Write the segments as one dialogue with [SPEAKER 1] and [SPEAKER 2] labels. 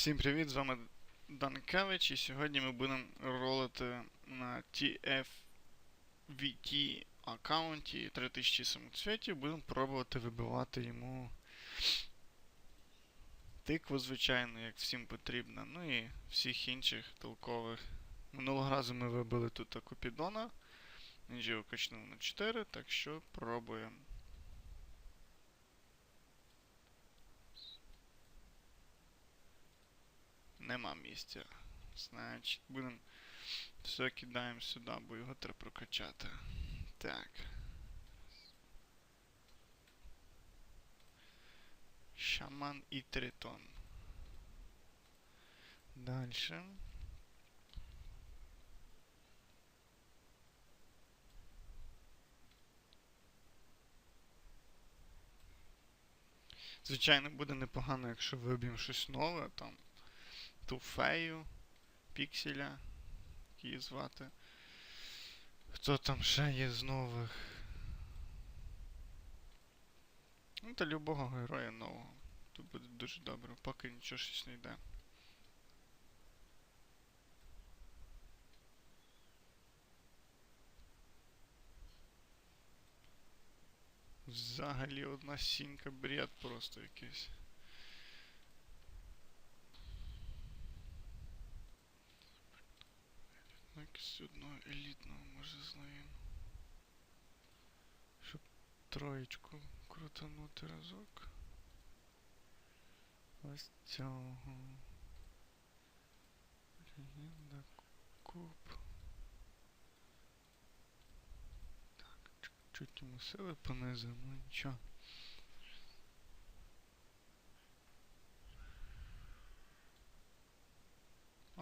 [SPEAKER 1] Всім привіт, з вами Данкевич, і сьогодні ми будемо ролити на TFVT аккаунті 3000 самоцвітів, будемо пробувати вибивати йому тикву, звичайно, як всім потрібно, ну і всіх інших толкових. Минулого разу ми вибили тут Купідона, він качнув на 4, так що пробуємо. Нема місця. Значить, будемо все кидаємо сюди, бо його треба прокачати. Так. Шаман і тритон. Дальше. Звичайно, буде непогано, якщо виб'ємо щось нове, там ту фею, пікселя, її звати. Хто там ще є з нових? Ну, та любого героя нового. Тут буде дуже добре, поки нічого щось не йде. Взагалі одна сінька бред просто якийсь. Якось одного елітного може знаємо. Щоб троєчку крутанути разок. Ось цього. Легенда куб. Так, чуть-чуть йому сили понизимо, ну нічого.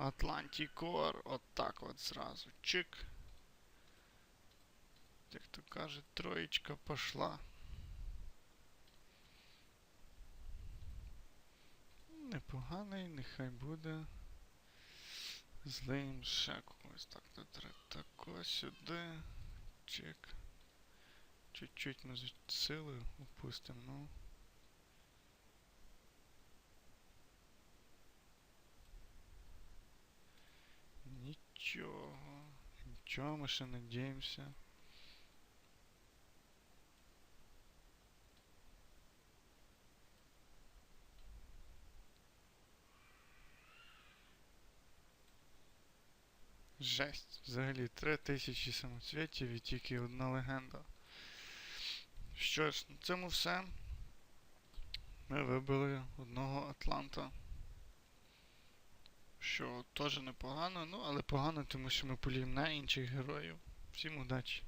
[SPEAKER 1] Атлантикор, от так от зразу. Чик. Як то каже, троєчка пошла. Непоганий, нехай буде. Злим ще когось. Так, треба тако сюди. Чик. Чуть-чуть ми з сили опустимо, ну. Нічого. Нічого, ми ще надіємося. Жесть. Взагалі 3000 самоцвітів і тільки одна легенда. Що ж, на цьому все. Ми вибили одного Атланта. Що теж непогано, ну але погано, тому що ми поліємо на інших героїв. Всім удачі!